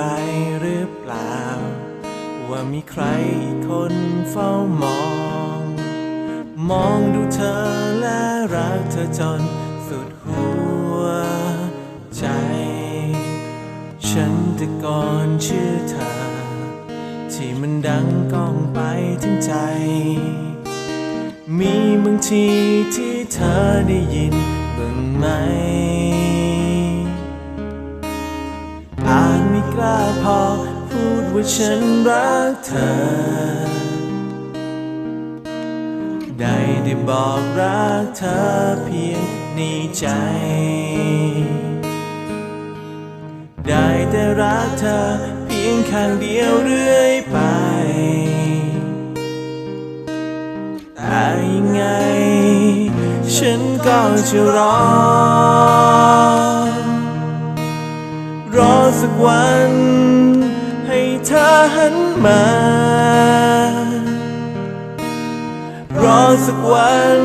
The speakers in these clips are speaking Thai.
ไรหรือเปล่า ว่ามีใครอีกคนเฝ้ามอง มองดูเธอและรักเธอจนสุดหัวใจ ฉันต่ก่อนชื่อเธอ ที่มันดังก้องไปถึงใจ มีบางทีที่เธอได้ยินบ้างไหม กล้าพอ พูดว่าฉันรักเธอ ได้ได้บอกรักเธอเพียงในใจ ได้แต่รักเธอเพียงข้างเดียวเรื่อยไปแต่ยังไง ฉันก็จะรอ รอสักวัน ให้เธอหันมา รอสักวัน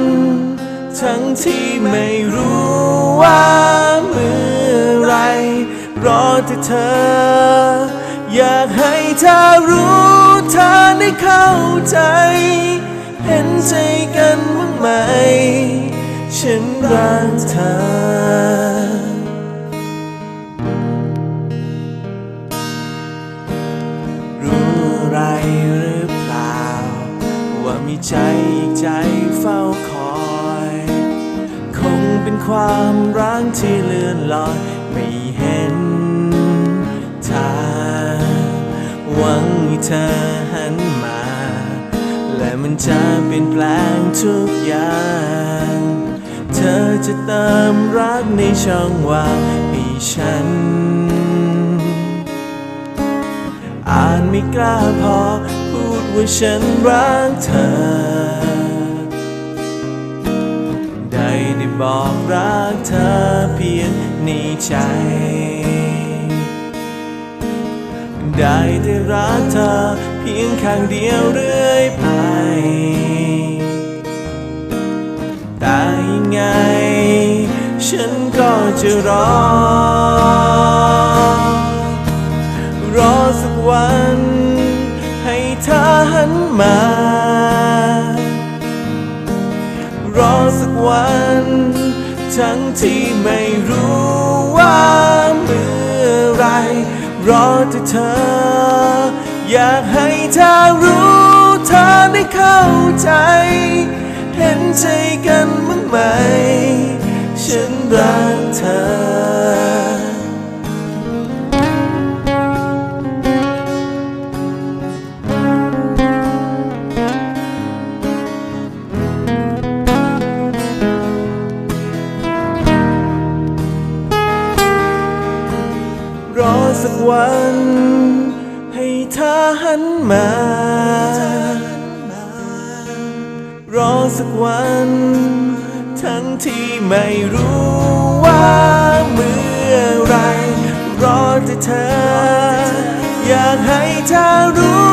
ทั้งที่ไม่รู้ว่าเมื่อไร รอแต่เธอ อยากให้เธอรู้เธอได้เข้าใจ เห็นใจกันบ้างไหม ฉันรักเธอ ใจอีกใจเฝ้าคอย คงเป็นความรักที่เลื่อนลอยไม่เห็นทางหวังให้เธอหันมา และมันจะเปลี่ยนแปลงทุกอย่าง เธอจะเติมรักในช่องว่างให้ฉัน อ่าจไม่กล้าพอ ว่าฉันรักเธอ ได้ได้บอกรักเธอเพียงในใจ ได้ได้รักเธอเพียงข้างเดียวเรื่อยไป แต่ยังไง ฉันก็จะรอ วัน ทั้งที่ไม่รู้ว่าเมื่อไร รอแต่เธอ อยากให้เธอรู้เธอได้เข้าใจ เห็นใจกันบ้งไหม ฉันรักเธอ วัน ให้เธอหันมา รอสักวัน ทั้งที่ไม่รู้ว่าเมื่อไร รอแต่เธอ อยากให้เธอรู้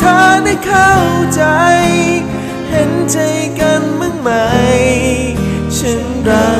เธอได้เข้าใจ เห็นใจกันบ้งไหม ฉันรัก